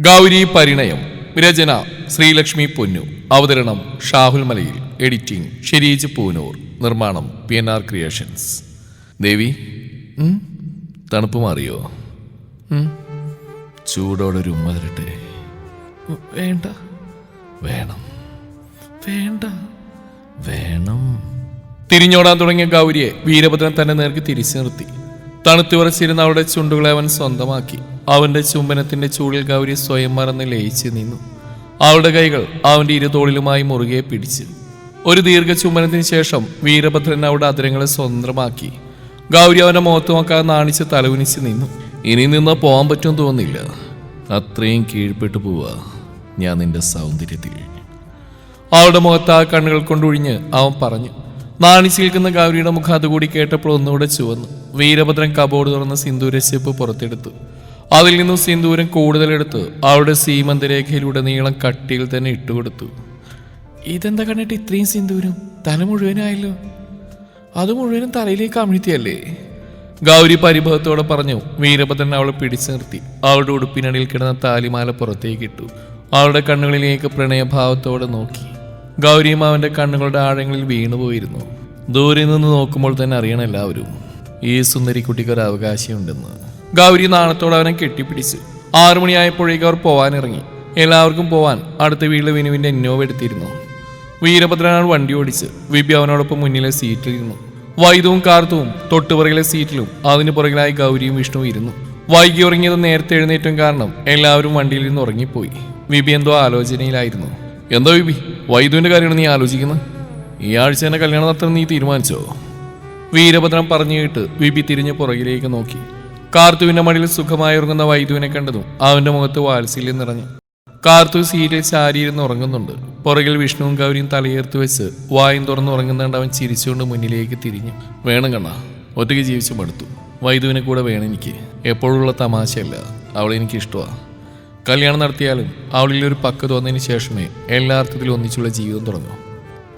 ഗൗരി പരിണയം രചന ശ്രീലക്ഷ്മി പൊന്നു അവതരണം ഷാഹുൽ മലയിൽ എഡിറ്റിംഗ് ഷെരീജ് പൂനൂർ നിർമ്മാണം P N R creations. Devi തണുപ്പ് മാറിയോ? ചൂടോടെ ഒരു ഉമ്മ തരട്ടെ. വേണ്ട. വേണം. വേണ്ട. വേണം. തിരിഞ്ഞോടാൻ തുടങ്ങിയ ഗൗരിയെ വീരഭദ്രൻ തന്നെ നേർക്ക് തിരിച്ചു നിർത്തി. തണുത്തു വിറച്ചിരുന്ന അവളുടെ ചുണ്ടുകളെ അവൻ സ്വന്തമാക്കി. അവന്റെ ചുംബനത്തിന്റെ ചൂടിൽ ഗൗരി സ്വയം മറന്ന് ലയിച്ചു നിന്നു. അവളുടെ കൈകൾ അവന്റെ ഇരുതോളിലുമായി മുറുകെ പിടിച്ചു. ഒരു ദീർഘ ചുംബനത്തിന് ശേഷം വീരഭദ്രൻ അവളുടെ അതിരങ്ങളെ സ്വന്തമാക്കി. ഗൗരി അവന്റെ മുഖത്ത് നോക്കാതെ നാണിച്ച് തലവുനിച്ച് നിന്നു. ഇനി നിന്ന് പോകാൻ പറ്റും തോന്നില്ല. അത്രയും കീഴ്പ്പെട്ടു പോവാ ഞാൻ നിന്റെ സൗന്ദര്യത്തിൽ. അവളുടെ മുഖത്ത് ആ കണ്ണുകൾ കൊണ്ടൊഴിഞ്ഞ് അവൻ പറഞ്ഞു. നാണിച്ചു നിൽക്കുന്ന ഗൗരിയുടെ മുഖം അതുകൂടി കേട്ടപ്പോൾ ഒന്നുകൂടെ ചുവന്നു. വീരഭദ്രൻ കബോർഡ് തുറന്ന് സിന്ദൂരശിപ്പ് പുറത്തെടുത്തു. അതിൽ നിന്നും സിന്ദൂരം കൂടുതലെടുത്ത് അവളുടെ സീമന്തരേഖയിലൂടെ നീളം കട്ടിയിൽ തന്നെ ഇട്ടുകൊടുത്തു ഇതെന്താ കണ്ടിട്ട് ഇത്രയും സിന്ദൂരം? തല മുഴുവനായല്ലോ. അത് മുഴുവനും തലയിലേക്ക് അമിഴ്ത്തിയല്ലേ? ഗൗരി പരിഭവത്തോടെ പറഞ്ഞു വീരഭദ്രൻ അവളെ പിടിച്ചു നിർത്തി. അവളുടെ ഉടുപ്പിനടിയിൽ കിടന്ന താലിമാല പുറത്തേക്ക് ഇട്ടു. അവളുടെ കണ്ണുകളിലേക്ക് പ്രണയഭാവത്തോടെ നോക്കി. ഗൗരിയും അവന്റെ കണ്ണുകളുടെ ആഴങ്ങളിൽ വീണുപോയിരുന്നു. ദൂരെ നിന്ന് നോക്കുമ്പോൾ തന്നെ അറിയണം എല്ലാവരും. ഈ സുന്ദരിക്കുട്ടിക്ക് ഒരു അവകാശമുണ്ടെന്ന് ഗൗരി നാണത്തോടെ അവനെ കെട്ടിപ്പിടിച്ചു. ആറു മണിയായപ്പോഴേക്കും അവർ പോവാനിറങ്ങി. എല്ലാവർക്കും പോവാൻ അടുത്ത വീട്ടിലെ വിനുവിന്റെ ഇന്നോവ എടുത്തിരുന്നു. വീരഭദ്രനാണ് വണ്ടി ഓടിച്ച്. വിബി അവനോടൊപ്പം മുന്നിലെ സീറ്റിലിരുന്നു. വൈദവും കാർത്തവും തൊട്ടുപുറകിലെ സീറ്റിലും അതിനു പുറകിലായി ഗൗരിയും വിഷ്ണുവും ഇരുന്നു. വൈകി ഉറങ്ങിയത് നേരത്തെ എഴുന്നേറ്റും കാരണം എല്ലാവരും വണ്ടിയിൽ നിന്ന് ഉറങ്ങിപ്പോയി. വിബി എന്തോ ആലോചനയിലായിരുന്നു. എന്തോ വിബി? വൈദുവിന്റെ കാര്യമാണ് നീ ആലോചിക്കുന്നത്? ഈ ആഴ്ച തന്നെ കല്യാണം നടത്താൻ നീ തീരുമാനിച്ചോ? വീരഭദ്രൻ പറഞ്ഞു കേട്ട് വിബി തിരിഞ്ഞ് പുറകിലേക്ക് നോക്കി. കാർത്തുവിന്റെ മടിയിൽ സുഖമായി ഉറങ്ങുന്ന വൈദുവിനെ കണ്ടതും അവന്റെ മുഖത്ത് വാത്സല്യം നിറഞ്ഞു. കാർത്തു സീരിയൽ ചാരിയിരുന്ന് ഉറങ്ങുന്നുണ്ട്. പുറകിൽ വിഷ്ണുവും ഗൗരിയും തലയേർത്ത് വെച്ച് വായും തുറന്ന് ഉറങ്ങുന്നുണ്ട് അവൻ ചിരിച്ചുകൊണ്ട് മുന്നിലേക്ക് തിരിഞ്ഞു. വേണം കണ്ണ ഒറ്റയ്ക്ക് ജീവിച്ചു മടുത്തു. വൈദുവിനെ കൂടെ വേണം എനിക്ക്. എപ്പോഴുള്ള തമാശയല്ല എനിക്ക് ഇഷ്ടമാണ് കല്യാണം നടത്തിയാലും അവളിൽ ഒരു പക്വത വന്നതിന് ശേഷമേ എല്ലാ അർത്ഥത്തിലും ഒന്നിച്ചുള്ള ജീവിതം തുടങ്ങും.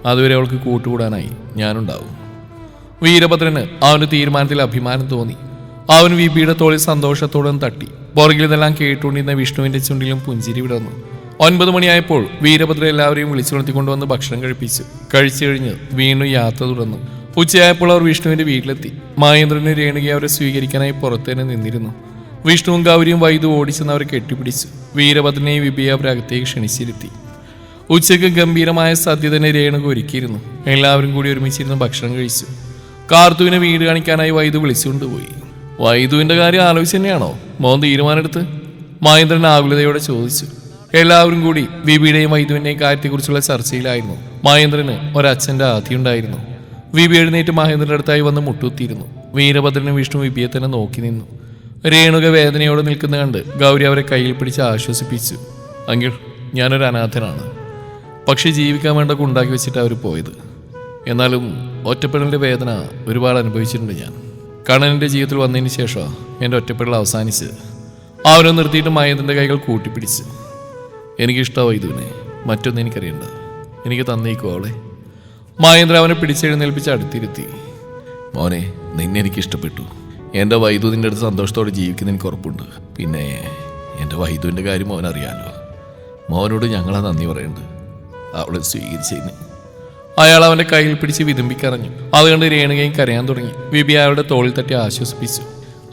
അതുവരെ അവൾക്ക് കൂട്ടുകൂടാനായി ഞാനുണ്ടാവും. വീരഭദ്രന് അവന്റെ തീരുമാനത്തിൽ അഭിമാനം തോന്നി. അവൻ വിപിയുടെ തോളിൽ സന്തോഷത്തോടെ തട്ടി. പുറകിൽ കേട്ടുകൊണ്ടിരുന്ന വിഷ്ണുവിന്റെ ചുണ്ടിലും പുഞ്ചിരി വിടർന്നു. ഒൻപത് മണിയായപ്പോൾ വീരഭദ്ര എല്ലാവരെയും വിളിച്ചു നിർത്തിക്കൊണ്ടുവന്ന് ഭക്ഷണം കഴിപ്പിച്ചു. കഴിച്ചു കഴിഞ്ഞ് വീണ്ടും യാത്ര തുടർന്നു. ഉച്ചയായപ്പോൾ അവർ വിഷ്ണുവിന്റെ വീട്ടിലെത്തി. മഹേന്ദ്രനെ രേണുകയെ അവരെ സ്വീകരിക്കാനായി പുറത്തുതന്നെ നിന്നിരുന്നു. വിഷ്ണുവും ഗൗരിയും വൈദ്യു ഓടിച്ചെന്ന് അവരെ കെട്ടിപ്പിടിച്ചു. വീരഭദ്രനെയും വിപിയെ അവരെ അകത്തേക്ക് ക്ഷണിച്ചിരുത്തി. ഉച്ചയ്ക്ക് ഗംഭീരമായ സദ്യ തന്നെ രേണുക ഒരുക്കിയിരുന്നു. എല്ലാവരും കൂടി ഒരുമിച്ചിരുന്ന് ഭക്ഷണം കഴിച്ചു. കാർത്തുവിനെ വീട് കാണിക്കാനായി വൈദ്യു വിളിച്ചുകൊണ്ടുപോയി. വൈദുവിന്റെ കാര്യം ആലോചിച്ച് തന്നെയാണോ? മോൻ തീരുമാനമെടുത്ത്? മഹേന്ദ്രൻ ആകുലതയോടെ ചോദിച്ചു. എല്ലാവരും കൂടി വിപിയുടെയും വൈദുവിന്റെയും കാര്യത്തെക്കുറിച്ചുള്ള ചർച്ചയിലായിരുന്നു. മഹേന്ദ്രന് ഒരച്ഛന്റെ ആധിയുണ്ടായിരുന്നു വിബി എഴുന്നേറ്റ് മഹേന്ദ്രന്റെ അടുത്തായി വന്ന് മുട്ടുത്തിയിരുന്നു വീരഭദ്രനും വിഷ്ണു വിപിയെ തന്നെ നോക്കി നിന്നു. രേണുക വേദനയോടെ നിൽക്കുന്ന കണ്ട് ഗൗരി അവരെ കയ്യിൽ പിടിച്ച് ആശ്വസിപ്പിച്ചു. അങ്കിൾ ഞാനൊരു അനാഥനാണ്. പക്ഷേ ജീവിക്കാൻ വേണ്ട ഉണ്ടാക്കി വെച്ചിട്ട് അവർ പോയത്. എന്നാലും ഒറ്റപ്പെടലിന്റെ വേദന ഒരുപാട് അനുഭവിച്ചിട്ടുണ്ട് ഞാൻ. കണ്ണനിന്റെ ജീവിതത്തിൽ വന്നതിന് ശേഷമാണ് എന്റെ ഒറ്റപ്പെടൽ അവസാനിച്ചത് അവനെ നിർത്തിയിട്ട് മയത്തിന്റെ കൈകൾ കൂട്ടിപ്പിടിച്ച്. എനിക്കിഷ്ടമാവും ഇതുവിനെ. മറ്റൊന്നും എനിക്കറിയണ്ട. എനിക്ക് തന്നേക്കോ അവളെ. മഹേന്ദ്ര അവനെ പിടിച്ചെഴുന്നേൽപ്പിച്ച് അടുത്തിരുത്തി. മോനെ നിന്നെ എനിക്ക് ഇഷ്ടപ്പെട്ടു എന്റെ വൈദ്യുതിന്റെ അടുത്ത് സന്തോഷത്തോടെ ജീവിക്കുന്ന എനിക്ക് ഉറപ്പുണ്ട്. പിന്നെ എന്റെ വൈദ്യുവിന്റെ കാര്യം മോനറിയാലോ. മോനോട് ഞങ്ങളാ നന്ദി പറയുന്നുണ്ട് അവളെ സ്വീകരിച്ചതിന്. അയാൾ അവന്റെ കയ്യിൽ പിടിച്ച് വിതുമ്പിക്കറഞ്ഞു അതുകൊണ്ട് രേണുകയും കരയാൻ തുടങ്ങി. വിബി അയാളുടെ തോളിൽ തട്ടി ആശ്വസിപ്പിച്ചു.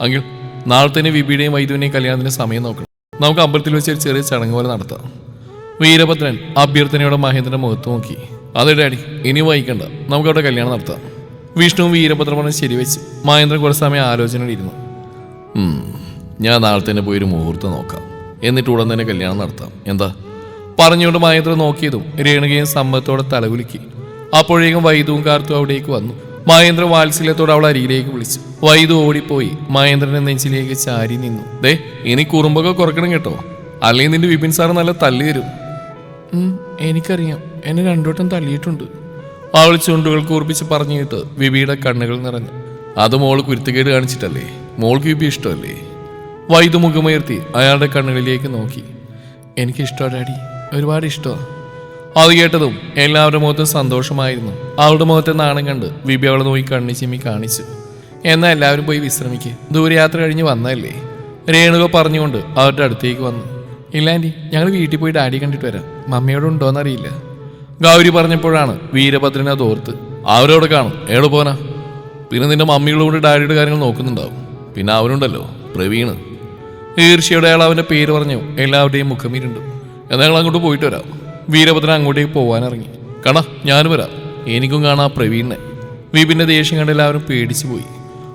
അങ്ങിൽ നാളെ തന്നെ വിബിയുടെയും വൈദ്യുവിനെയും കല്യാണത്തിന് സമയം നോക്കണം. നമുക്ക് അമ്പലത്തിൽ വെച്ച് ഒരു ചെറിയ ചടങ്ങ് പോലെ നടത്താം. വീരഭദ്രൻ അഭ്യർത്ഥനയോടെ മഹേന്ദ്രന്റെ മുഖത്ത് നോക്കി. അതെ ഡാഡി ഇനി വൈകണ്ട നമുക്ക് അവിടെ കല്യാണം നടത്താം. വിഷ്ണുവും വീരഭദ്രമാണ് ശരിവെച്ച് മഹേന്ദ്രൻ കുറച്ച് സമയം ആലോചനയിലിരുന്നു. ഞാൻ നാളെ തന്നെ പോയി ഒരു മുഹൂർത്തം നോക്കാം. എന്നിട്ട് ഉടൻ തന്നെ കല്യാണം നടത്താം. എന്താ? പറഞ്ഞുകൊണ്ട് മഹേന്ദ്രൻ നോക്കിയതും രേണുകയും സമ്മതത്തോടെ തലകുലുക്കി. അപ്പോഴേക്കും വൈദുവും കാർത്തും അവിടേക്ക് വന്നു. മഹേന്ദ്ര വാത്സല്യത്തോടെ അവൾ അരിയിലേക്ക് വിളിച്ചു. വൈദു ഓടിപ്പോയി. മഹേന്ദ്രന്റെ നെഞ്ചിലേക്ക് ചാരി നിന്നു. ദേ ഇനി കുറുമ്പൊക്കെ കുറക്കണം കേട്ടോ. അല്ലെങ്കിൽ നിന്റെ വിപിൻ സാർ നല്ല തല്ലി തരും. എനിക്കറിയാം. എന്നെ രണ്ടോട്ടം തല്ലിയിട്ടുണ്ട്. അവൾ ചുണ്ടുകൾ കൂർപ്പിച്ച് പറഞ്ഞു കേട്ട് വിപിയുടെ കണ്ണുകൾ നിറഞ്ഞു. അത് മോൾ കുരുത്തുകേട് കാണിച്ചിട്ടല്ലേ? മോൾക്ക് വിപി ഇഷ്ടമല്ലേ? വൈദു മുഖമുയർത്തി അയാളുടെ കണ്ണുകളിലേക്ക് നോക്കി. എനിക്കിഷ്ടമാണ് ഡാഡി. ഒരുപാട് ഇഷ്ടമാണ് അത് കേട്ടതും എല്ലാവരുടെ മുഖത്തും സന്തോഷമായിരുന്നു. അവളുടെ മുഖത്തെ നാണം കണ്ട് വിബി അവളെ നോക്കി കണ്ണി ചിമ്മി കാണിച്ചു. എന്നാൽ എല്ലാവരും പോയി വിശ്രമിക്കുക ദൂരയാത്ര കഴിഞ്ഞ് വന്നതല്ലേ? രേണുക പറഞ്ഞുകൊണ്ട് അവരുടെ അടുത്തേക്ക് വന്നു. ഇല്ലാണ്ടി ഞങ്ങൾ വീട്ടിൽ പോയി ഡാഡി കണ്ടിട്ട് വരാം. മമ്മിയോട് ഉണ്ടോയെന്നറിയില്ല ഗൗരി പറഞ്ഞപ്പോഴാണ് വീരഭദ്രനെ തോർത്ത് അവരോട് കാണും. എവിടെ പോനാ പിന്നെ നിന്റെ മമ്മികളോട് ഡാഡിയുടെ കാര്യങ്ങൾ നോക്കുന്നുണ്ടാവും. പിന്നെ അവനുണ്ടല്ലോ പ്രവീണ്. ഈർഷ്യയുടെ അയാൾ അവന്റെ പേര് പറഞ്ഞു എല്ലാവരുടെയും മുഖമീരുണ്ട് എന്നാൽ ഞങ്ങൾ അങ്ങോട്ട് പോയിട്ട് വരാം. വീരഭദ്രൻ അങ്ങോട്ടേക്ക് പോകാൻ ഇറങ്ങി കണ ഞാനും വരാം. എനിക്കും കാണാം പ്രവീണിനെ. വിപിന്റെ ദേഷ്യം കണ്ട് എല്ലാവരും പേടിച്ചു പോയി.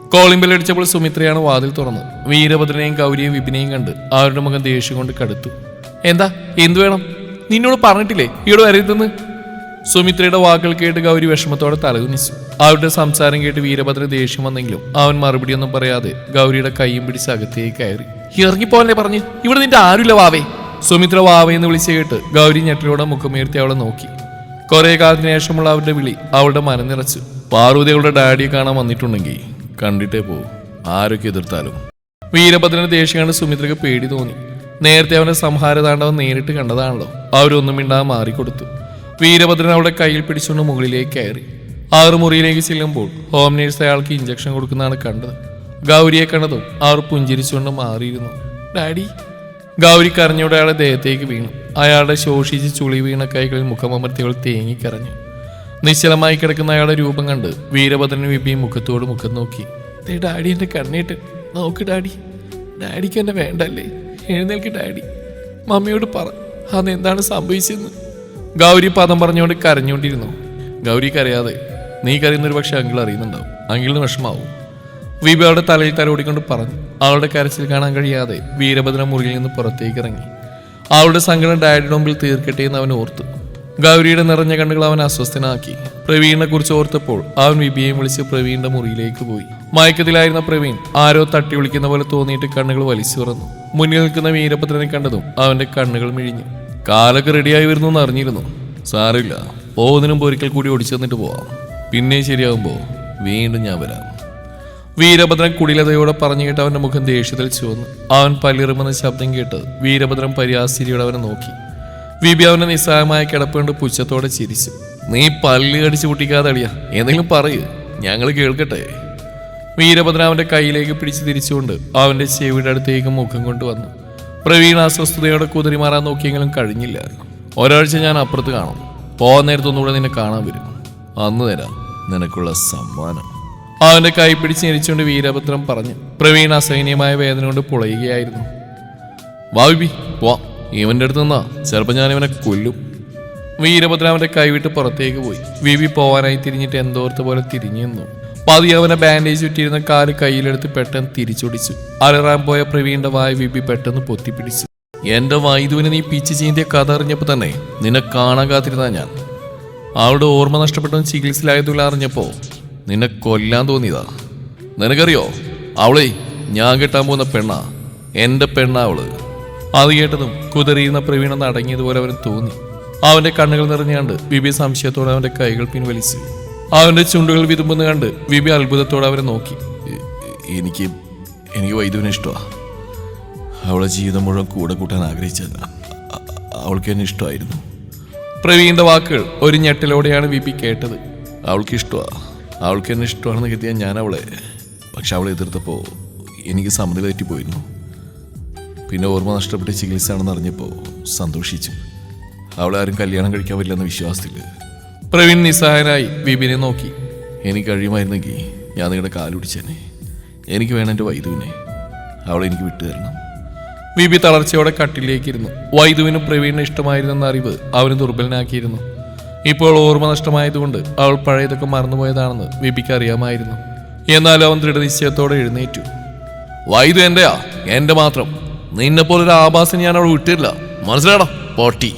കോളിംഗ് ബെല്ലടിച്ചപ്പോൾ സുമിത്രയാണ് വാതിൽ തുറന്നത്. വീരഭദ്രനെയും ഗൗരിയെയും വിപിനെയും കണ്ട് അവരുടെ മുഖം ദേഷ്യം കൊണ്ട് കടുത്തു. എന്താ? എന്തു വേണം? നിന്നോട് പറഞ്ഞിട്ടില്ലേ? ഇവിടെ വരരുതെന്ന്? സുമിത്രയുടെ വാക്കുകൾ കേട്ട് ഗൗരി വിഷമത്തോടെ തലകുനിച്ചു. അവരുടെ സംസാരം കേട്ട് വീരഭദ്രൻ ദേഷ്യം വന്നെങ്കിലും അവൻ മറുപടിയൊന്നും പറയാതെ ഗൗരിയുടെ കൈയും പിടിച്ച് അകത്തേക്ക് കയറി. ഇറങ്ങിപ്പോലെ പറഞ്ഞു? ഇവിടെ നിന്റെ ആരുമില്ല വാവേ. സുമിത്ര വാവയെന്ന് വിളിച്ചു കേട്ട് ഗൗരി ഞെട്ടിലൂടെ മുഖമുയർത്തി അവളെ നോക്കി. കുറെ കാലത്തിന് ശേഷമുള്ള അവരുടെ വിളി അവളുടെ മനം നിറച്ചു. പാർവതി അവളുടെ ഡാഡിയെ കാണാൻ വന്നിട്ടുണ്ടെങ്കിൽ കണ്ടിട്ടേ പോവും ആരൊക്കെ എതിർത്താലും. വീരഭദ്രനെ ദേഷ്യം കണ്ട് സുമിത്രക്ക് പേടി തോന്നി. നേരത്തെ അവന്റെ സംഹാരതാണ്ഡവൻ നേരിട്ട് കണ്ടതാണല്ലോ. അവരൊന്നും മിണ്ടാതെ മാറിക്കൊടുത്തു. വീരഭദ്രൻ അവളുടെ കയ്യിൽ പിടിച്ചുകൊണ്ട് മുകളിലേക്ക് കയറി. ആറ് മുറിയിലേക്ക് ചെല്ലുമ്പോൾ ഹോം നേഴ്സ് അയാൾക്ക് ഇഞ്ചക്ഷൻ കൊടുക്കുന്നതാണ് കണ്ടത്. ഗൗരിയെ കണ്ടതും അവർ പുഞ്ചിരിച്ചുകൊണ്ട് മാറിയിരുന്നു. ഡാഡി ഗൗരി കരഞ്ഞോടെ അയാളെ ദേഹത്തേക്ക് വീണു. അയാളുടെ ശോഷിച്ച് ചുളി വീണ കൈകളിൽ മുഖമമർത്തികൾ തേങ്ങിക്കരഞ്ഞു നിശ്ചലമായി കിടക്കുന്ന അയാളുടെ രൂപം കണ്ട് വീരഭദ്രനും വിപിയും മുഖത്തോട് മുഖം നോക്കി. ഡാഡി എന്റെ കണ്ണീട്ട് നോക്ക് ഡാഡി. ഡാഡിക്ക് എന്നെ വേണ്ടല്ലേ? എഴുന്നേൽക്ക് ഡാഡി. മമ്മിയോട് പറ. അതെന്താണ് സംഭവിച്ചതെന്ന്. ഗൗരി പദം പറഞ്ഞുകൊണ്ട് കരഞ്ഞുകൊണ്ടിരുന്നു. ഗൗരി കരയാതെ നീ കരയുന്നൊരു പക്ഷെ അങ്കിൾ അറിയുന്നുണ്ടാവും. അങ്കിളിന് വിഷമാവും. വിബി അവളുടെ തലയിൽ തലോടിക്കൊണ്ട് പറഞ്ഞു അവളുടെ കരച്ചിൽ കാണാൻ കഴിയാതെ വീരഭദ്ര മുറിയിൽ നിന്ന് പുറത്തേക്ക് ഇറങ്ങി. അവളുടെ സങ്കടം ഡാഡിയുടെ മുമ്പിൽ തീർക്കട്ടെ എന്ന് അവൻ ഓർത്തു. ഗൗരിയുടെ നിറഞ്ഞ കണ്ണുകൾ അവൻ അസ്വസ്ഥനാക്കി. പ്രവീണിനെ കുറിച്ച് ഓർത്തപ്പോൾ അവൻ വിബിയെയും വിളിച്ച് പ്രവീണിന്റെ മുറിയിലേക്ക് പോയി. മയക്കത്തിലായിരുന്ന പ്രവീൺ ആരോ തട്ടി വിളിക്കുന്ന പോലെ തോന്നിയിട്ട് കണ്ണുകൾ വലിച്ചു തുറന്നു. മുന്നിൽ നിൽക്കുന്ന വീരഭദ്രനെ കണ്ടതും അവന്റെ കണ്ണുകൾ മിഴിഞ്ഞു. കാലൊക്കെ റെഡിയായി വരുന്നു എന്ന് അറിഞ്ഞിരുന്നു. സാറില്ല പോകുന്നതിനും പൊരിക്കൽ കൂടി ഓടിച്ചു തന്നിട്ട് പോവാം. പിന്നെ ശരിയാകുമ്പോൾ വീണ്ടും ഞാൻ വരാം. വീരഭദ്രൻ കുടിലതയോടെ പറഞ്ഞു കേട്ട് അവന്റെ മുഖം ദേഷ്യത്തിൽ ചുവന്നു. അവൻ പല്ലിറുമെന്ന ശബ്ദം കേട്ട് വീരഭദ്രൻ പരിയാസിരിയോടെ അവനെ നോക്കി. വിബി അവനെ നിസ്സാരമായ കിടപ്പുകൊണ്ട് പുച്ഛത്തോടെ ചിരിച്ചു. നീ പല്ല് കടിച്ചു പൊട്ടിക്കാതെ അളിയ എന്തെങ്കിലും പറയൂ. ഞങ്ങൾ കേൾക്കട്ടെ. വീരഭദ്രൻ അവന്റെ കയ്യിലേക്ക് പിടിച്ച് തിരിച്ചുകൊണ്ട് അവന്റെ ചെവിയുടെ അടുത്തേക്ക് മുഖം കൊണ്ടുവന്നു പ്രവീൺ അസ്വസ്ഥതയോടെ കുതിരി മാറാൻ നോക്കിയെങ്കിലും കഴിഞ്ഞില്ല. ഒരാഴ്ച ഞാൻ അപ്പുറത്ത് കാണും. പോകാൻ നേരത്തൊന്നുകൂടെ നിന്നെ കാണാൻ വരും. അന്ന് തരാം നിനക്കുള്ള സമ്മാനം. അവന്റെ കൈ പിടിച്ച് ഞെരിച്ചുകൊണ്ട് വീരഭദ്രൻ പറഞ്ഞു പ്രവീൺ അസഹനീയമായ വേദന കൊണ്ട് പുളയുകയായിരുന്നു. വാവിബി പോവാം. ഇവന്റെ അടുത്ത് നിന്നാ. ചിലപ്പോൾ ഞാൻ ഇവനെ കൊല്ലും. വീരഭദ്രൻ അവന്റെ കൈവിട്ട് പുറത്തേക്ക് പോയി. വിവി പോവാനായി തിരിഞ്ഞിട്ട് എന്തോർത്ത് പോലെ തിരിഞ്ഞു നിന്നു. പതി അവനെ ബാൻഡേജ് ചുറ്റിയിരുന്ന കാൽ കയ്യിലെടുത്ത് പെട്ടെന്ന് തിരിച്ചൊടിച്ചു. അലറാൻ പോയ പ്രവീണിന്റെ വായ വിബി പെട്ടെന്ന് പൊത്തിപ്പിടിച്ചു. എന്റെ വൈദുവിനെ നീ പിച്ച് ചീന്തിയ കഥ അറിഞ്ഞപ്പോ തന്നെ നിന്നെ കാണാൻ കാത്തിരുന്ന ഞാൻ. അവളുടെ ഓർമ്മ നഷ്ടപ്പെട്ടവൻ ചികിത്സയിലായതുള്ള അറിഞ്ഞപ്പോ നിന്നെ കൊല്ലാൻ തോന്നിയതാ. നിനക്കറിയോ? അവളെ ഞാൻ കെട്ടാൻ പോകുന്ന പെണ്ണാ. എന്റെ പെണ്ണാ അവൾ. അത് കേട്ടതും കുതിറിയുന്ന പ്രവീണ നടങ്ങിയതുപോലെ അവന് തോന്നി. അവന്റെ കണ്ണുകൾ നിറഞ്ഞുകൊണ്ട് ബിബി സംശയത്തോടെ അവന്റെ കൈകൾ പിൻവലിച്ചു. അവന്റെ ചുണ്ടുകൾ വിതുമ്പുന്ന കണ്ട് ബിബി അത്ഭുതത്തോടെ അവനെ നോക്കി. എനിക്ക് എനിക്ക് വൈദ്യുവിനെ ഇഷ്ടമാ അവളെ ജീവിതം മുഴുവൻ കൂടെ കൂട്ടാൻ ആഗ്രഹിച്ചത് അവൾക്ക് എന്നെ ഇഷ്ടമായിരുന്നു. പ്രവീണിന്റെ വാക്കുകൾ ഒരു ഞെട്ടലോടെയാണ് ബിബി കേട്ടത്. അവൾക്ക് ഇഷ്ടമാ അവൾക്ക് എന്നെ ഇഷ്ടമാണെന്ന് കരുതിയാൽ ഞാൻ അവളെ പക്ഷെ അവളെ എതിർത്തപ്പോൾ എനിക്ക് സമ്മതി തെറ്റിപ്പോയിരുന്നു. പിന്നെ ഓർമ്മ നഷ്ടപ്പെട്ട് ചികിത്സയാണെന്ന് അറിഞ്ഞപ്പോൾ സന്തോഷിച്ചു. അവളെ ആരും കല്യാണം കഴിക്കാൻ പറ്റില്ലെന്ന വിശ്വാസത്തിൽ പ്രവീൺ നിസ്സഹായനായി വിപിനെ നോക്കി. എനിക്ക് കഴിയുമായിരുന്നെങ്കിൽ ഞാൻ നിങ്ങളുടെ കാലുപിടിച്ചേനെ എനിക്ക് വേണം എന്റെ വൈദുവിനെ. അവളെ എനിക്ക് വിട്ടു തരണം. വിപി തളർച്ചയോടെ കട്ടിലേക്കിരുന്നു. വൈദുവിനും പ്രവീണിന് ഇഷ്ടമായിരുന്നെന്ന അറിവ് അവന് ദുർബലനാക്കിയിരുന്നു. ഇപ്പോൾ ഓർമ്മ നഷ്ടമായതുകൊണ്ട് അവൾ പഴയതൊക്കെ മറന്നുപോയതാണെന്ന് വിപിക്ക് അറിയാമായിരുന്നു. എന്നാൽ അവൻ ദൃഢനിശ്ചയത്തോടെ എഴുന്നേറ്റു. വൈദ്യു എന്റെയാ? എന്റെ മാത്രം. നിന്നെപ്പോലൊരു ആഭാസം ഞാൻ അവൾ വിട്ടില്ല മനസ്സിലാടാ പൊട്ടി.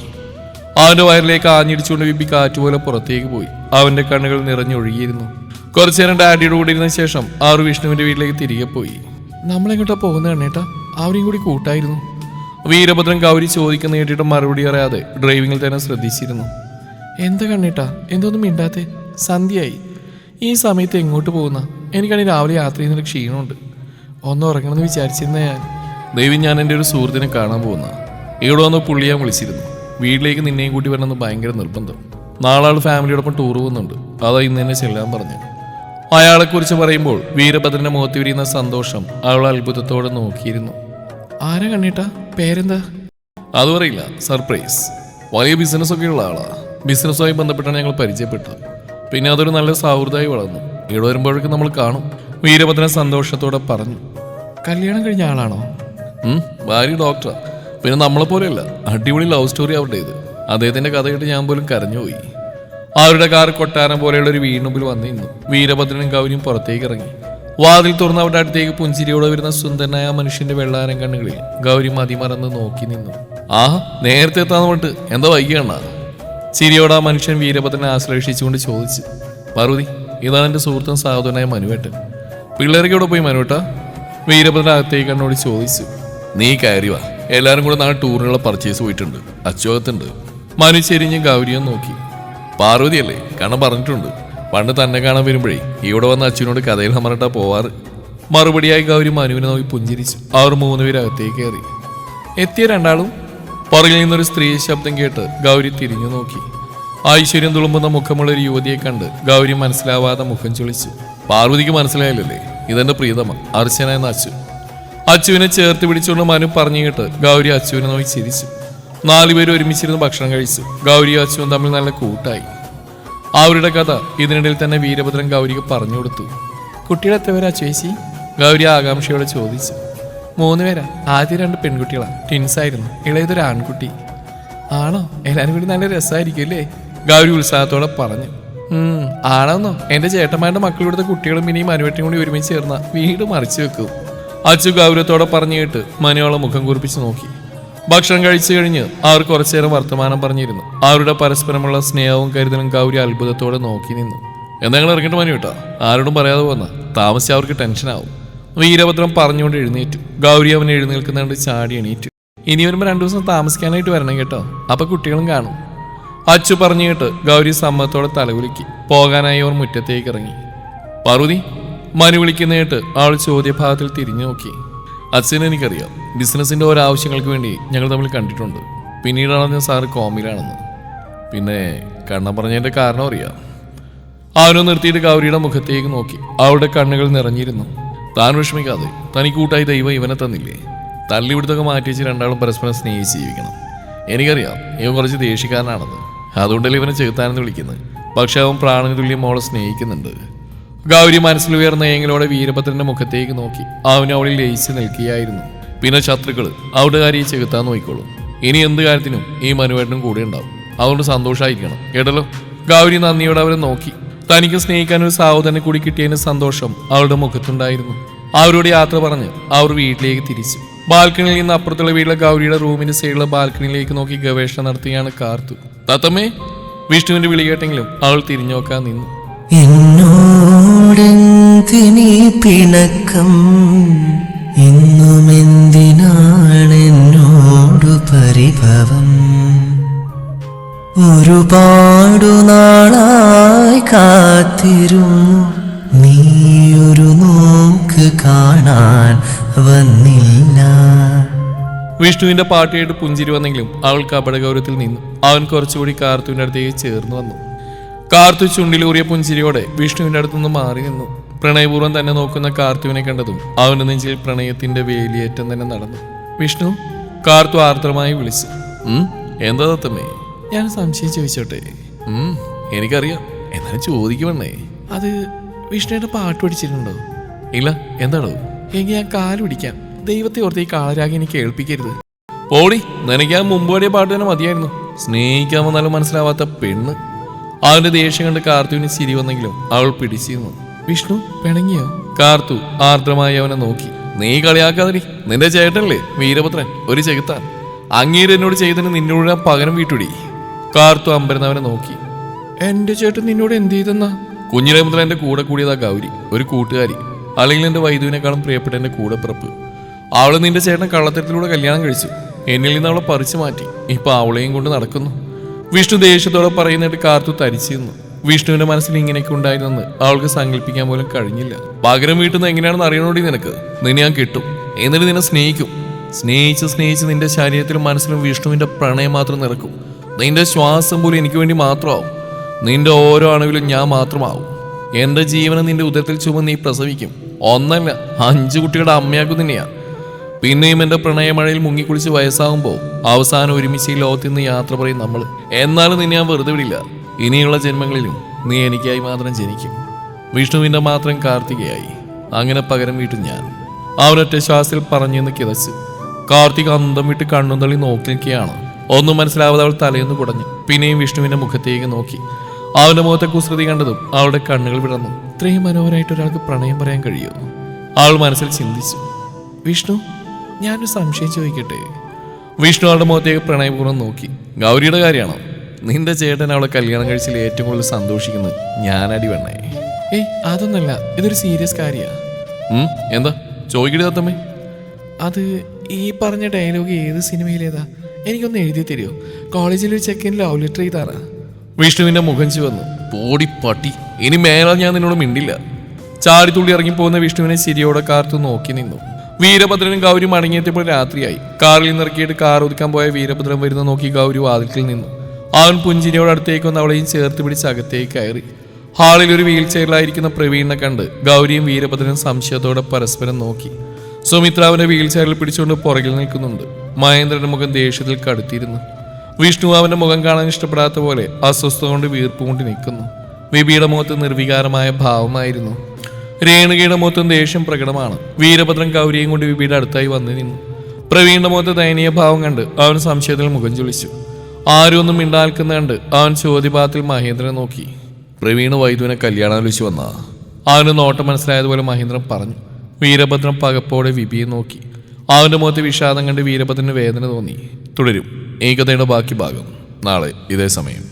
അവന്റെ വയറിലേക്ക് ആഞ്ഞിടിച്ചുകൊണ്ട് വിപി കാറ്റുപോലെ പുറത്തേക്ക് പോയി. അവന്റെ കണ്ണുകൾ നിറഞ്ഞൊഴുകിയിരുന്നു. കുറച്ചു നേരം ഡാഡിയുടെ കൂടെ ഇരുന്ന ശേഷം ആറ് വിഷ്ണുവിന്റെ വീട്ടിലേക്ക് തിരികെ പോയി. നമ്മളെങ്ങോട്ടാ പോകുന്നത് കണ്ണേട്ടാ? അവരെയും കൂടി കൂട്ടായിരുന്നു. വീരഭദ്രൻ ഗൗരി ചോദിക്കുന്ന കേട്ടിട്ട് മറുപടി അറിയാതെ ഡ്രൈവിംഗിൽ തന്നെ ശ്രദ്ധിച്ചിരുന്നു. എന്താ കണ്ണേട്ടാ? എന്തോന്നും മിണ്ടാത്തെ? സന്ധ്യയായി. ഈ സമയത്ത് എങ്ങോട്ട് പോകുന്ന? എനിക്കാണെങ്കിൽ രാവിലെ യാത്ര ചെയ്യുന്നൊരു ക്ഷീണമുണ്ട്. ഒന്ന് ഉറങ്ങണമെന്ന് വിചാരിച്ചിരുന്ന ഞാൻ. ദൈവം ഞാൻ എന്റെ ഒരു സുഹൃത്തിനെ കാണാൻ പോകുന്ന. ഇവിടെ വന്ന് പുള്ളി ഞാൻ വിളിച്ചിരുന്നു. വീട്ടിലേക്ക് നിന്നെയും കൂട്ടി വരണമെന്ന് ഭയങ്കര നിർബന്ധം. നാളെ ആൾ ഫാമിലിയോടൊപ്പം ടൂർ പോകുന്നുണ്ട്. അതാ ഇന്ന് തന്നെ ചെല്ലാൻ പറഞ്ഞു അയാളെക്കുറിച്ച് പറയുമ്പോൾ വീരഭദ്രന്റെ മുഖത്ത് വിരിയുന്ന സന്തോഷം അയാൾ അത്ഭുതത്തോടെ നോക്കിയിരുന്നു. ആരാ കണ്ണേട്ടാ? പേരെന്താ? അത് പറയില്ല സർപ്രൈസ്. വലിയ ബിസിനസ് ഒക്കെ ഉള്ള ആളാ. ബിസിനസ്സുമായി ബന്ധപ്പെട്ടാണ് ഞങ്ങൾ പരിചയപ്പെട്ടത്. പിന്നെ അതൊരു നല്ല സൗഹൃദമായി വളർന്നു. ഇവിടെ വരുമ്പോഴേക്കും നമ്മൾ കാണും. വീരഭദ്രൻ സന്തോഷത്തോടെ പറഞ്ഞു കല്യാണം കഴിഞ്ഞ ആളാണോ? ഭാര്യ ഡോക്ടറാ. പിന്നെ നമ്മളെ പോലെയല്ല അടിപൊളി ലവ് സ്റ്റോറി അവരുടെ ഇത്. അദ്ദേഹത്തിന്റെ കഥ കേട്ട് ഞാൻ പോലും കരഞ്ഞുപോയി. അവരുടെ കാർ കൊട്ടാരം പോലെയുള്ള ഒരു വീടിന് മുമ്പിൽ വന്നു നിന്നു. വീരഭദ്രനും കവിനും പുറത്തേക്ക് ഇറങ്ങി. വാതിൽ തുറന്ന് അവരുടെ അടുത്തേക്ക് പുഞ്ചിരിയോടെ വരുന്ന സുന്ദരനായ മനുഷ്യന്റെ വെള്ളാരം കണ്ണുകളിൽ ഗൗരി മതിമറന്ന് നോക്കി നിന്നു. ആ നേരത്തെ എത്താന്ന് പറഞ്ഞിട്ട് എന്താ വൈകിയണ്ണ? ചിരിയോടെ ആ മനുഷ്യൻ വീരഭദ്രനെ ആശ്ലേഷിച്ചുകൊണ്ട് ചോദിച്ചു പാർവതി ഇതാണ് എന്റെ സുഹൃത്തും സാധുവനായ മനുവേട്ടൻ. പിള്ളേർക്കൂടെ പോയി മനുവേട്ട? വീരഭദ്രൻ അകത്തേക്ക് കണ്ണോട് ചോദിച്ചു നീ കയറി വാ. എല്ലാവരും കൂടെ നാളെ ടൂറിനുള്ള പർച്ചേസ് പോയിട്ടുണ്ട്. അച്ചുവകത്തുണ്ട് മനു ചെരിഞ്ഞും ഗൗരിയും നോക്കി. പാർവതിയല്ലേ കാരണം പറഞ്ഞിട്ടുണ്ട്. പണ്ട് തന്നെ കാണാൻ വരുമ്പോഴേ ഇവിടെ വന്ന അച്ഛനോട് കഥയിൽ പറഞ്ഞിട്ടാ പോവാറ്. മറുപടിയായി ഗൗരി മനുവിനെ നോക്കി പുഞ്ചിരിച്ചു. അവർ മൂന്നുപേരകത്തേക്ക് കയറി. എത്തിയ രണ്ടാളും പുറകിൽ നിന്നൊരു സ്ത്രീ ശബ്ദം കേട്ട് ഗൗരി തിരിഞ്ഞു നോക്കി. ഐശ്വര്യം തുളുമ്പുന്ന മുഖമുള്ള ഒരു യുവതിയെ കണ്ട് ഗൗരി മനസ്സിലാവാതെ മുഖം ചുളിച്ചു. പാർവതിക്ക് മനസ്സിലായില്ലല്ലേ? ഇതെന്റെ പ്രീതമ അർച്ചന എന്ന അച്ചു അച്ചുവിനെ ചേർത്ത് പിടിച്ചുകൊണ്ട് മനു പറഞ്ഞു കേട്ട് ഗൗരി അച്ചുവിനെ നോക്കി ചിരിച്ചു. നാലുപേരും ഒരുമിച്ചിരുന്ന് ഭക്ഷണം കഴിച്ചു. ഗൗരി അച്ചുവും തമ്മിൽ നല്ല കൂട്ടായി. അവരുടെ കഥ ഇതിനിടയിൽ തന്നെ വീരഭദ്രൻ ഗൗരിക്ക് പറഞ്ഞു കൊടുത്തു. കുട്ടിയുടെ എത്ര ചേച്ചി? ഗൗരി ആകാംക്ഷയോടെ ചോദിച്ചു. മൂന്ന് പേരാ. ആദ്യ രണ്ട് പെൺകുട്ടികളാണ് ട്വിൻസ് ആയിരുന്നു. ഇളയതൊരു ആൺകുട്ടി. ആണോ? എല്ലാരും കൂടി നല്ല രസമായിരിക്കും അല്ലേ? ഗൗരി ഉത്സാഹത്തോടെ പറഞ്ഞു. ആണെന്നോ? എന്റെ ചേട്ടന്മാരുടെ മക്കളുടെ കുട്ടികളും ഇനിയും അനുവട്ടും കൂടി ഒരുമിച്ച് ചേർന്ന വീട് മറിച്ചു വെക്കും. അച്ചു ഗൗരവത്തോടെ പറഞ്ഞു കേട്ട് മനയോളം മുഖം കുറിപ്പിച്ച് നോക്കി. ഭക്ഷണം കഴിച്ചു കഴിഞ്ഞ് അവർ കുറച്ചേരം വർത്തമാനം പറഞ്ഞിരുന്നു. അവരുടെ പരസ്പരമുള്ള സ്നേഹവും കരുതലും ഗൗരി അത്ഭുതത്തോടെ നോക്കി നിന്നു. ഞങ്ങൾ ഇറങ്ങിട്ട് മനു കേട്ടോ? ആരോടും പറയാതെ പോന്ന. താമസിച്ച് അവർക്ക് ടെൻഷനാവും. വീരഭദ്രം പറഞ്ഞുകൊണ്ട് എഴുന്നേറ്റു. ഗൗരി അവൻ എഴുന്നേൽക്കുന്നുണ്ട് ചാടി എണീറ്റു. ഇനി വരുമ്പോൾ രണ്ടു ദിവസം താമസിക്കാനായിട്ട് വരണം കേട്ടോ. അപ്പൊ കുട്ടികളും കാണും. അച്ചു പറഞ്ഞു കേട്ട് ഗൗരി സമ്മതത്തോടെ തലകുലുക്കി പോകാനായി അവർ മുറ്റത്തേക്ക് ഇറങ്ങി. പാർവതി മനു വിളിക്കുന്ന കേട്ട് അവൾ ചോദ്യഭാഗത്തിൽ തിരിഞ്ഞു നോക്കി. അച്ഛനെ എനിക്കറിയാം. ബിസിനസിന്റെ ഓരോ ആവശ്യങ്ങൾക്ക് വേണ്ടി ഞങ്ങൾ തമ്മിൽ കണ്ടിട്ടുണ്ട്. പിന്നീടാണ് ഞാൻ സാറ് കോമിലാണെന്ന്. പിന്നെ കണ്ണം പറഞ്ഞതിന്റെ കാരണം അറിയാം. അവനെ നിർത്തിയിട്ട് ഗൗരിയുടെ മുഖത്തേക്ക് നോക്കി. അവളുടെ കണ്ണുകൾ നിറഞ്ഞിരുന്നു. താൻ വിഷമിക്കാതെ തനിക്ക് കൂട്ടായി ദൈവം ഇവനെ തന്നില്ലേ? മാറ്റി വെച്ച് രണ്ടാളും പരസ്പരം സ്നേഹിച്ച് ജീവിക്കണം. എനിക്കറിയാം ഇവൻ കുറച്ച് ദേഷ്യക്കാരനാണെന്ന്. അതുകൊണ്ടല്ലേ ഇവനെ ചെറുത്താനെന്ന് വിളിക്കുന്നത്. പക്ഷെ അവൻ പ്രാണന് തുല്യം മോളെ സ്നേഹിക്കുന്നുണ്ട്. ഗൗരി മനസ്സിൽ ഉയർന്ന ഏങ്ങലോടെ വീരഭദ്രന്റെ മുഖത്തേക്ക് നോക്കി. അവൻ അവളിൽ ലയിച്ച് നിൽക്കുകയായിരുന്നു. പിന്നെ ശത്രുക്കൾ അവരുടെ കാര്യം ചെകുത്താൻ നോക്കിക്കോളും. ഇനി എന്ത് കാര്യത്തിനും ഈ മനുവേട്ടനും കൂടെ ഉണ്ടാവും. അതുകൊണ്ട് സന്തോഷമായിരിക്കണം കേട്ടല്ലോ? ഗൗരി നന്ദിയോടെ അവരെ നോക്കി. തനിക്ക് സ്നേഹിക്കാൻ ഒരു സാഹോദരനെ കൂടി കിട്ടിയതിന് സന്തോഷം അവളുടെ മുഖത്തുണ്ടായിരുന്നു. അവരോട് യാത്ര പറഞ്ഞ് അവർ വീട്ടിലേക്ക് തിരിച്ചു. ബാൽക്കണിയിൽ നിന്ന് അപ്പുറത്തുള്ള വീട്ടിലെ ഗൗരിയുടെ റൂമിന്റെ സൈഡിലെ ബാൽക്കണിയിലേക്ക് നോക്കി ഗവേഷണം നടത്തിയാണ് കാർത്തു. തത്തമ്മേ വിഷ്ണുവിന്റെ വിളി കേട്ടെങ്കിലും അവൾ തിരിഞ്ഞു നോക്കാൻ നിന്നു. എന്നോടെന്തിനീ പിണക്കം? കാത്തിരുന്നു നീയൊരു നോക്ക് കാണാൻ വന്നില്ല. വിഷ്ണുവിന്റെ പാട്ടിയായിട്ട് പുഞ്ചിരി വന്നെങ്കിലും അവൾ കപടഗൗരവത്തിൽ നിന്നു. അവൻ കുറച്ചുകൂടി കാർത്തുവിന്റെ അടുത്തേക്ക് ചേർന്ന് വന്നു. കാർത്തു ചുണ്ടിലൂറിയ പുഞ്ചിരിയോടെ വിഷ്ണുവിന്റെ അടുത്തുനിന്ന് മാറി നിന്നു. പ്രണയപൂർവം തന്നെ നോക്കുന്ന കാർത്തുവിനെ കണ്ടതും അവന്റെ നെഞ്ചിൽ പ്രണയത്തിന്റെ വേലിയേറ്റം തന്നെ നടന്നു. വിഷ്ണു കാർത്തു ആർദ്രമായി വിളിച്ചു. എന്താ തത്തമ്മേ? ഞാൻ സംശയം ചോദിച്ചോട്ടെ. ഉം, എനിക്കറിയാം. എന്നാലും ചോദിക്കുമെന്നേ. അത് വിഷ്ണുവിന്റെ പാട്ട് പഠിച്ചിട്ടുണ്ടോ ഇല്ല എന്താണോ എങ്കിൽ ഞാൻ കാൽ പിടിക്കാം. ദൈവത്തെ ഓർത്ത് ഈ കാളരാഗി എനിക്ക് കേൾപ്പിക്കരുത്. പോളി നിനക്ക് ആ മുമ്പ് പാടിയ പാട്ട് തന്നെ മതിയായിരുന്നു. സ്നേഹിക്കാൻ വന്നാലും മനസ്സിലാവാത്ത പെണ്ണ്. അവന്റെ ദേഷ്യം കണ്ട് കാർത്തുവിന് ചിരി വന്നെങ്കിലും അവൾ പിടിച്ചിരുന്നു. വിഷ്ണു പിണങ്ങിയോ? കാർത്തു ആർദ്രമായി അവനെ നോക്കി. നീ കളിയാക്കാതിരി നിന്റെ ചേട്ടനല്ലേ വീരഭദ്രൻ ഒരു ചെകുത്താൻ. അങ്ങീരെന്നോട് ചെയ്തതിന് നിന്നോട് പകരം വീട്ടുടി. കാർത്തു അമ്പരന്നവനെ നോക്കി. എന്റെ ചേട്ടൻ നിന്നോട് എന്ത് ചെയ്തെന്നാ? കുഞ്ഞിലെ മുതൽ എന്റെ കൂടെ കൂടിയതാ ഗൗരി ഒരു കൂട്ടുകാരി. അല്ലെങ്കിൽ എന്റെ വൈദ്യുവിനേക്കാളും പ്രിയപ്പെട്ട എന്റെ കൂടെ പിറപ്പ് അവൾ നിന്റെ ചേട്ടൻ കള്ളത്തരത്തിലൂടെ കല്യാണം കഴിച്ചു. എന്നിൽ നിന്ന് അവളെ പറിച്ചു മാറ്റി. ഇപ്പൊ അവളെയും കൊണ്ട് നടക്കുന്നു. വിഷ്ണു ദേഷ്യത്തോടെ പറയുന്നിട്ട് കാർത്തു തരിച്ചു നിന്നു. വിഷ്ണുവിന്റെ മനസ്സിൽ ഇങ്ങനെയൊക്കെ ഉണ്ടായിരുന്നെന്ന് അവൾക്ക് സങ്കല്പിക്കാൻ പോലും കഴിഞ്ഞില്ല. പകരം വീട്ടുന്ന എങ്ങനെയാണെന്ന് അറിയണോടി നിനക്ക്? നിന്നെ ഞാൻ കിട്ടും. എന്നിട്ട് നിന്നെ സ്നേഹിക്കും. സ്നേഹിച്ച് സ്നേഹിച്ച് നിന്റെ ശരീരത്തിലും മനസ്സിലും വിഷ്ണുവിന്റെ പ്രണയം മാത്രം നിറക്കും. നിന്റെ ശ്വാസം പോലും എനിക്ക് വേണ്ടി മാത്രമാവും. നിന്റെ ഓരോ അണുവിലും ഞാൻ മാത്രമാവും. എന്റെ ജീവനെ നിന്റെ ഉദരത്തിൽ ചുമന്ന് നീ പ്രസവിക്കും. ഒന്നല്ല അഞ്ചു കുട്ടികളുടെ അമ്മയാക്കും തന്നെയാ പിന്നെയും എന്റെ പ്രണയമഴയിൽ മുങ്ങിക്കുളിച്ച് വയസ്സാകുമ്പോൾ അവസാനം ഒരുമിച്ച് ഈ ലോകത്തിൽ നിന്ന് യാത്ര പറയും നമ്മൾ എന്നാലും നിന്നെ ഞാൻ വെറുതെ വിടില്ല. ഇനിയുള്ള ജന്മങ്ങളിലും നീ എനിക്കായി മാത്രം ജനിക്കും. വിഷ്ണുവിന്റെ മാത്രം കാർത്തികയായി. അങ്ങനെ പകരം വീട്ടു ഞാൻ. അവരൊറ്റ ശ്വാസത്തിൽ പറഞ്ഞു എന്ന് കിതച്ച്. കാർത്തിക് അന്തം വിട്ട് കണ്ണും നോക്കി നിൽക്കുകയാണ്. ഒന്നും മനസ്സിലാവാതെ അവൾ തലയൊന്ന് കുടഞ്ഞു. പിന്നെയും വിഷ്ണുവിന്റെ മുഖത്തേക്ക് നോക്കി. അവന്റെ മുഖത്തെ കുസൃതി കണ്ടതും അവളുടെ കണ്ണുകൾ വിടർന്നു. ഇത്രയും മനോഹരമായിട്ട് ഒരാൾക്ക് പ്രണയം പറയാൻ കഴിയുമോ? അവൾ മനസ്സിൽ ചിന്തിച്ചു. വിഷ്ണു ഞാനൊരു സംശയം ചോദിക്കട്ടെ? വിഷ്ണു അവളുടെ മുഖത്തേക്ക് പ്രണയപൂർവം നോക്കി. ഗൗരിയുടെ കാര്യമാണോ? നിന്റെ ചേട്ടൻ അവളെ കല്യാണം കഴിച്ചതിൽ ഏറ്റവും കൂടുതൽ സന്തോഷിക്കുന്നത് ഞാനടി വേണേ ഏയ് അതൊന്നല്ല. ഇതൊരു സീരിയസ് കാര്യമാണ് എന്താ? ചോദിക്കട്ടെ അത് ഈ പറഞ്ഞ ഡയലോഗ് ഏത് സിനിമയിലേതാ എനിക്കൊന്ന് എഴുതി തരുമോ കോളേജിൽ ഒരു ചെക്കൻ ലവ് ലെറ്റർ ചെയ്താറാ വിഷ്ണുവിന്റെ മുഖം ചുവന്നു പോടി പട്ടി ഇനി മേലാൽ ഞാൻ നിന്നോട് മിണ്ടില്ല. ചാടിത്തുള്ളി ഇറങ്ങിപ്പോകുന്ന വിഷ്ണുവിനെ ചിരിയോടെ കാർത്തു നോക്കി നിന്നു. വീരഭദ്രനും ഗൗരി മടങ്ങിയെത്തിയപ്പോൾ രാത്രിയായി. കാറിൽ നിന്നിറക്കിയിട്ട് കാർ ഒതുക്കാൻ പോയ വീരഭദ്രൻ വരുന്ന നോക്കി ഗൗരി വാതിൽക്കിൽ നിന്നു. അവൻ പുഞ്ചിരിയോട് അടുത്തേക്ക് വന്ന് അവളെയും ചേർത്ത് പിടിച്ച് അകത്തേക്ക് കയറി. ഹാളിൽ ഒരു വീൽ ചെയറിലായിരിക്കുന്ന പ്രവീണിനെ കണ്ട് ഗൗരിയും വീരഭദ്രനും സംശയത്തോടെ പരസ്പരം നോക്കി. സുമിത്ര അവന്റെ വീൽ ചെയറിൽ പിടിച്ചുകൊണ്ട് പുറകിൽ നിൽക്കുന്നുണ്ട്. മഹേന്ദ്രന്റെ മുഖം ദേഷ്യത്തിൽ കടുത്തിരുന്നു വിഷ്ണു അവന്റെ മുഖം കാണാൻ ഇഷ്ടപ്പെടാത്ത പോലെ അസ്വസ്ഥ കൊണ്ട് വീർപ്പ് കൊണ്ട് നിൽക്കുന്നു. വിപിയുടെ മുഖത്ത് നിർവികാരമായ ഭാവമായിരുന്നു. രേണുകയുടെ മുഖത്തും ദേഷ്യം പ്രകടമാണ്. വീരഭദ്രൻ കൗരിയും കൊണ്ട് വിപിയുടെ അടുത്തായി വന്നു നിന്നു. പ്രവീണിന്റെ മുഖത്ത് ദയനീയ ഭാവം കണ്ട് അവൻ സംശയത്തിൽ മുഖം ചൊളിച്ചു ആരും ഒന്നും മിണ്ടാൽക്കുന്ന കണ്ട് അവൻ ചോദ്യപാത്തിൽ മഹേന്ദ്രനെ നോക്കി. പ്രവീണ് കല്യാണം കല്യാണാലോചിച്ച് വന്നാ? അവന് നോട്ടം മനസ്സിലായതുപോലെ മഹേന്ദ്രൻ പറഞ്ഞു. വീരഭദ്രൻ പകപ്പോടെ വിപിയെ നോക്കി. അവന്റെ മുഖത്ത് വിഷാദം കണ്ട് വീരപ്പത്തിന് വേദന തോന്നി. തുടരും. ഈ കഥയുടെ ബാക്കി ഭാഗം. നാളെ ഇതേ സമയം.